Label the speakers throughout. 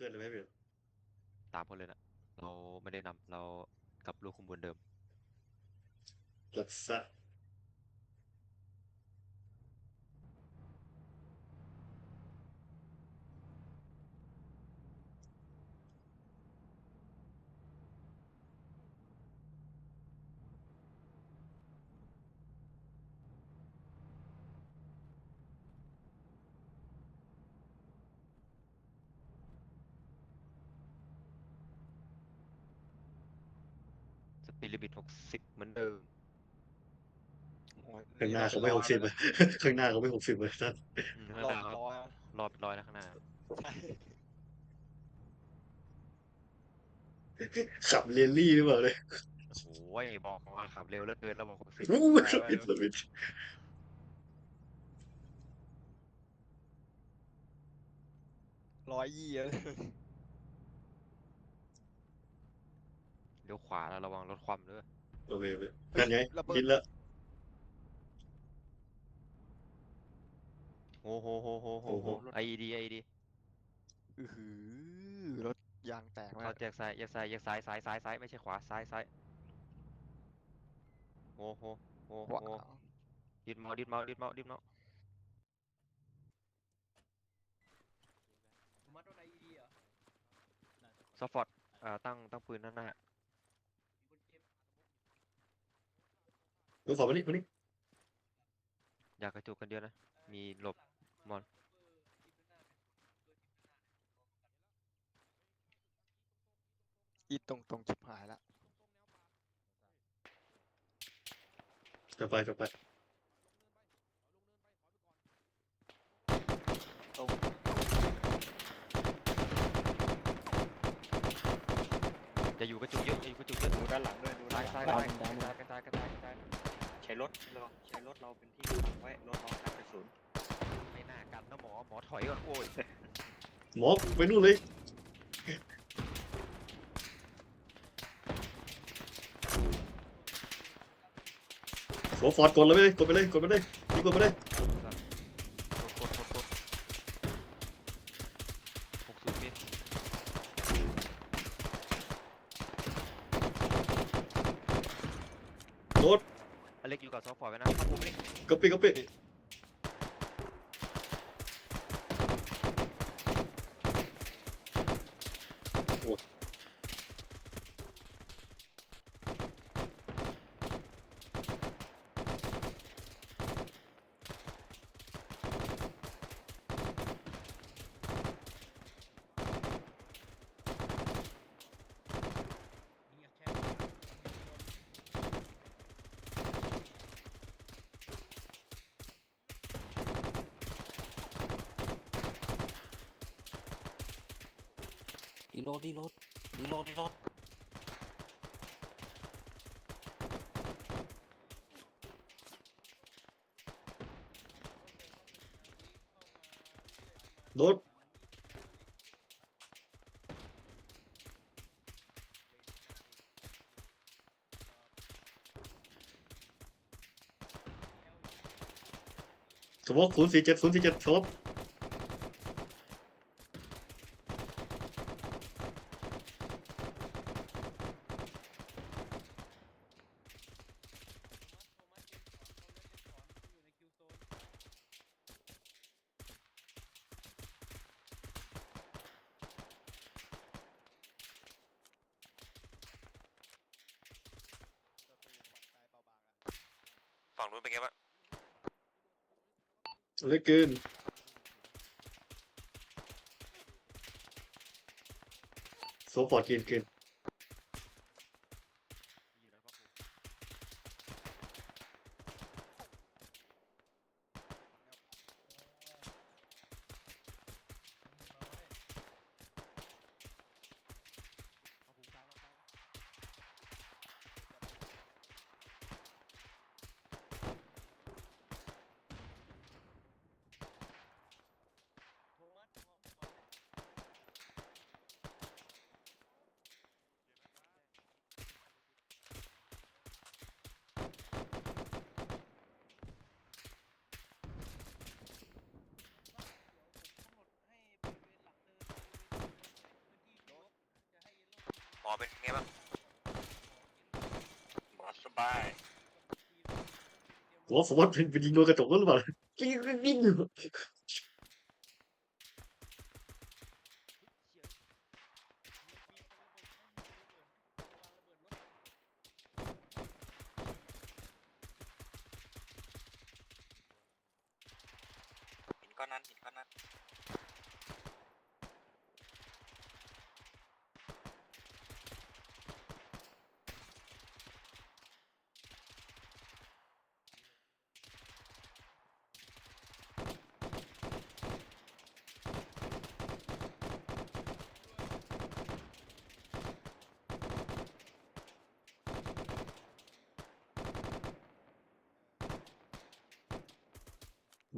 Speaker 1: ลื่อนเลยไหมพี่
Speaker 2: ตามเขาเลยนะเราไม่ได้นำเรากลับลูกคุมบนเดิม
Speaker 1: รักษา
Speaker 2: ปีดลิมิตหกสิบเหมือนเดิม
Speaker 3: โอ้ย
Speaker 1: ข้างหน้าเขาไม่หกสิบเลยข้างหน้าเขาไม่หกสิบเลยท่าน
Speaker 2: อืมข้าง
Speaker 3: ร
Speaker 2: ห
Speaker 3: อบ
Speaker 2: น้าเขา
Speaker 3: ร้อยอะ
Speaker 2: รอเป็นร้อยแล้วข้างหน้า
Speaker 3: ใช่
Speaker 1: ขับเรลลี่หรือเปล่าเลย
Speaker 2: โอ้ยบอกว่าขับเร็วเหลือเกินแล้วบอกหกสิบ
Speaker 1: อู้ยขับอินสวิต
Speaker 3: ร้อยยี่ อะ
Speaker 2: เลี้ยวขวาแล้วระวังรถคว่ำด้วย
Speaker 1: โอเคโอเคนั่นไง
Speaker 3: ระเบิ
Speaker 1: กิ
Speaker 3: ด
Speaker 1: นแล้ว
Speaker 2: โอ้โหโหโหโหโหไอดีไอดี
Speaker 3: อือหือรถยางแตกมา
Speaker 2: เขา
Speaker 3: ก
Speaker 2: แยกซ้ายแยกซ้ายแยกซ้ายซ้ายซ้ายซ้ายไม่ใช่ขวาซ้ายซ้ายโอ้โหโอ้โห
Speaker 3: ว้าว
Speaker 2: ดิดเมาส์ดิดเมาส์ดิดเมาส์ดิดเมาส์ซัพพอร์ตอ่าตั้งตั้งปืนด้านหน้า
Speaker 1: ดูขอมานี่มานี่
Speaker 2: อยากกระจุกกันเดียวนะ มีหลบมอน
Speaker 3: อีตรงตรงชิบหายละ
Speaker 1: จะไปจะไป
Speaker 3: ตรง
Speaker 2: จะอยู่กระจุกเยอะจะอยู่กระจุกเยอะ
Speaker 4: ดูด้านหลังด้วยดู
Speaker 2: ซ้า
Speaker 4: ด้ายนห
Speaker 2: ซ้า
Speaker 4: ลั
Speaker 2: ย
Speaker 4: ง
Speaker 2: ซ้ายกระจายกระจายกร
Speaker 4: ช้รถเราใช้รถเราเป็นที่วางไว้รถเรากันกระสุน
Speaker 2: ไม่น่ากันนะหมอหมอถอยก่อนโอ้ย
Speaker 1: หมอไปนู่นเลยโซฟอร์ดกดเลยกดไปเลยกดไปเลยยิงกดไปเลย
Speaker 2: กดกดกดกดหกสิบเมตร
Speaker 1: โดด
Speaker 2: อเล็กอยู่กับซอฟต์พอร์ตไว้นะพัก ผมนี่
Speaker 1: ก ระปิกระปิ
Speaker 4: ดีโรดดีโรดดีโรดดีโรด
Speaker 1: โดดสมมติศูนย์สี่เจ็ดศูนย์สี่เจ็ดสมม
Speaker 2: ฝั่งนู้นเป็นไงบ้าง
Speaker 1: เหลยเกินโซฟอร์ดกินกิน
Speaker 5: อเป็นไงบ้างหมอสบาย
Speaker 1: หัวฟอสเป็นเป็นยิงโดนกระจกหรือเปล่ากิ้งกิ้งกิ้งอยู่
Speaker 5: หินก้อนนั้นหินก้อนนั้น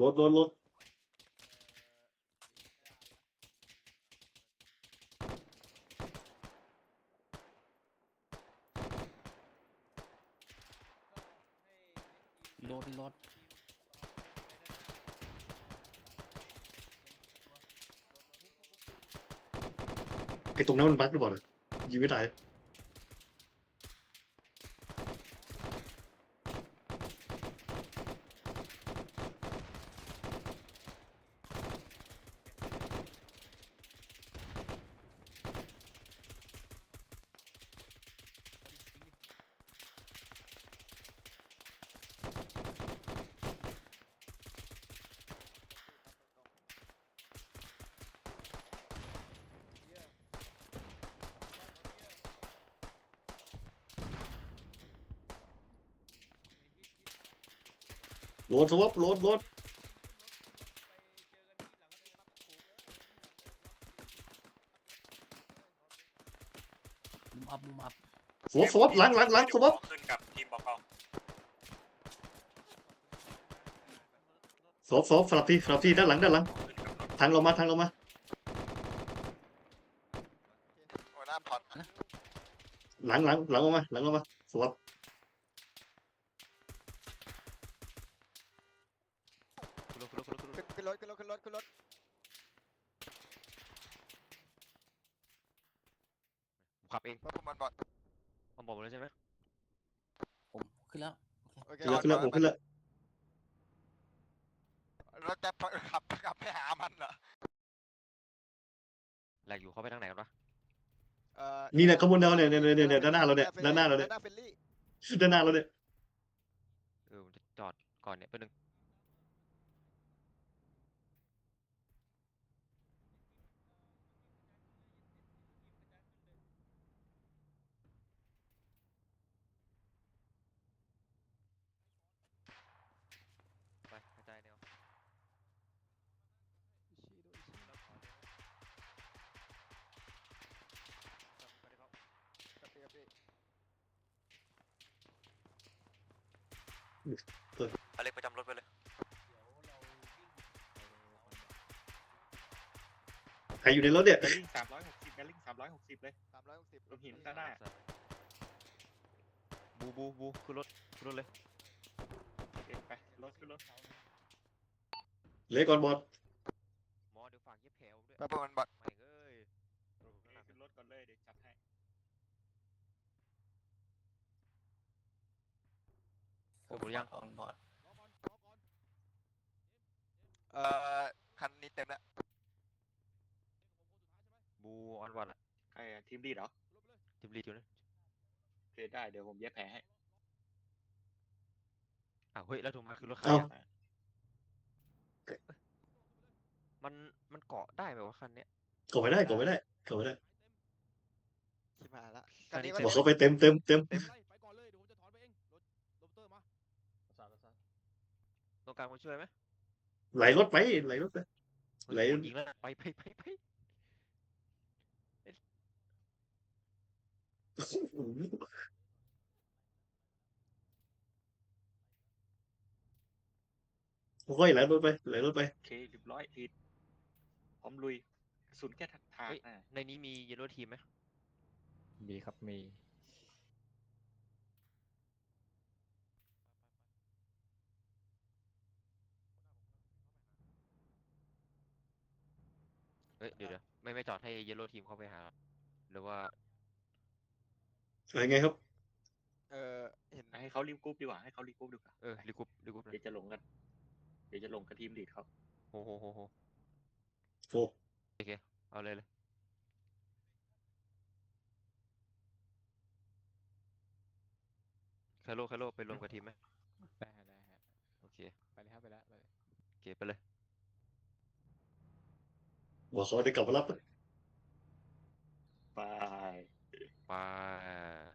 Speaker 1: รถรถรถ
Speaker 6: รถรถ
Speaker 1: ไอ้ตรงนั้นมันบั๊กหรือเปล่าเนี่ยยิงไม่ตาย โหลดสวอปโหลดโหลด
Speaker 6: มุมอัพมุมอัพ
Speaker 1: สวอปสวอปหลังหลังหลังสวอป
Speaker 5: ขึ้นกับทีมบอกกอง
Speaker 1: สวอปสวอปสลับที่สลับที่ด้านหลังด้านหลัง
Speaker 5: ขึ้นกับรถ
Speaker 1: ทางเรามาทางเรามา
Speaker 5: โอ้ยน้ำถอด
Speaker 1: หลังหลังหลังออกมาหลังออกมาสวอป
Speaker 2: ขึ้นรถขึ้นรถขึ้นรถขึ้นรถ
Speaker 3: ขึ้นขึ้น รถขึ้นรถขึ้นรถขึ้นรถ
Speaker 2: ผมขับเอง
Speaker 5: แล้วพวกมันบอด
Speaker 2: เอาบอกมาเลยใช่ไหม
Speaker 6: ผมขึ้นแล้ว
Speaker 3: โอเค
Speaker 1: ขึ้นแล้วขึ้นแล้วผมขึ้นแล้ว
Speaker 5: แล้วจะขับขับไปหามันเหรอ
Speaker 2: แหลกอยู่เข้าไปทางไหนกันวะ
Speaker 3: เอ่อ
Speaker 1: นี่เนี่ยขบวนแนวเนี่ยเนี่ยเนี่ยเนี่ยด้านหน้าเราเนี่ยด้านหน้าเราเนี่ย
Speaker 3: ด้านหน้าเฟลลี่
Speaker 1: ด้านหน้าเราเนี่ย
Speaker 2: เออผมจะจอดก่อนเนี่ยแป๊บนึง
Speaker 5: อเล็กประจำรถไปเลย
Speaker 1: ใครอยู่ในรถเนี่ย
Speaker 4: แบลลิงสามร้อยหกสิบแบลลิงสามร้อยหกสิบเลย
Speaker 3: สามร้อยหกสิบ
Speaker 4: รถหินด้านหน้า
Speaker 2: บูบูบูขึ้นรถขึ้นรถเลย
Speaker 4: เอ็ไปรถขึ้นรถ
Speaker 1: เละก่อนบอส
Speaker 2: หมอเดี๋ยวฝากเย็บแผลผมด้วย
Speaker 5: แล้วพวกมันบอด
Speaker 2: ไม่เอ้ย
Speaker 4: โอเคขึ้นรถก่อนเลยเดี๋ยวจัดให้
Speaker 2: ขึ้นหมดยัง
Speaker 6: บอด
Speaker 5: เอ่อคันนี้เต็มแล้ว
Speaker 2: บูออนวันอะ
Speaker 4: ใครอะทีมดีดเหรอ
Speaker 2: ทิมรีดอยู่นะ
Speaker 4: โอเคได้เดี๋ยวผมเย็บแผลให้
Speaker 2: อ้าวเฮ้ยแล้วโทรมาคือรถใคร
Speaker 1: เอ้า
Speaker 2: อะมันมันเกาะได้ไหมวะคันเนี้ย
Speaker 1: กดไม่ได้กดไม่ได้กดไม่ได้
Speaker 3: ชิบหายละ
Speaker 2: อันนี้
Speaker 3: มั
Speaker 1: บอกเขาไปเต็มเต็มเต็ม
Speaker 2: เต็ม
Speaker 7: ไปก่อนเลยเดี๋ยวผมจะถอนไปเองรถรถเตอร์มา
Speaker 2: ต้องการคนช่วยไหม
Speaker 1: ไหลรถไปไหลรถไป
Speaker 2: เฮ้ย
Speaker 1: ไหล
Speaker 2: คนยิงแล้วนะไปไปไปไป
Speaker 1: ค่อยๆไหลรถไปไหลรถไป
Speaker 4: โอเคเรียบร้อยทีดพร้อมลุยกระสุนแค่ทางทาง
Speaker 2: เฮ้ย
Speaker 4: อ่า
Speaker 2: ในนี้มีเยลโล่ทีมไหม
Speaker 8: มีครับมี
Speaker 2: ฮ้ยเดี๋ยวเดี๋ยวไม่ไม่จอดให้เยลโล่ทีมเข้าไปหา หรือว่า
Speaker 1: อะไรไงครับ
Speaker 3: เออเห็น
Speaker 4: ให้เขารีบกรุ๊ปดีกว่าให้เขารีบกรุ๊ปดีกว่า
Speaker 2: เออรีกรุ๊ปรีกรุ๊ปเลย
Speaker 4: เดี๋ยวจะลงกัน เดี๋ยวจะลงกับทีมลีดเขา
Speaker 2: โหโหโหโห
Speaker 1: โอ้
Speaker 2: โอเคเอาเลยเลยคาโลคาโลไปรวมกับทีมไหม
Speaker 8: ได้ฮะได้ฮะ
Speaker 2: โอเค
Speaker 8: ไปเลยครับไปแล้วไปเลย
Speaker 2: โอเคไปเลย
Speaker 1: Bos ada
Speaker 4: kapal apa?
Speaker 2: Bye. Bye.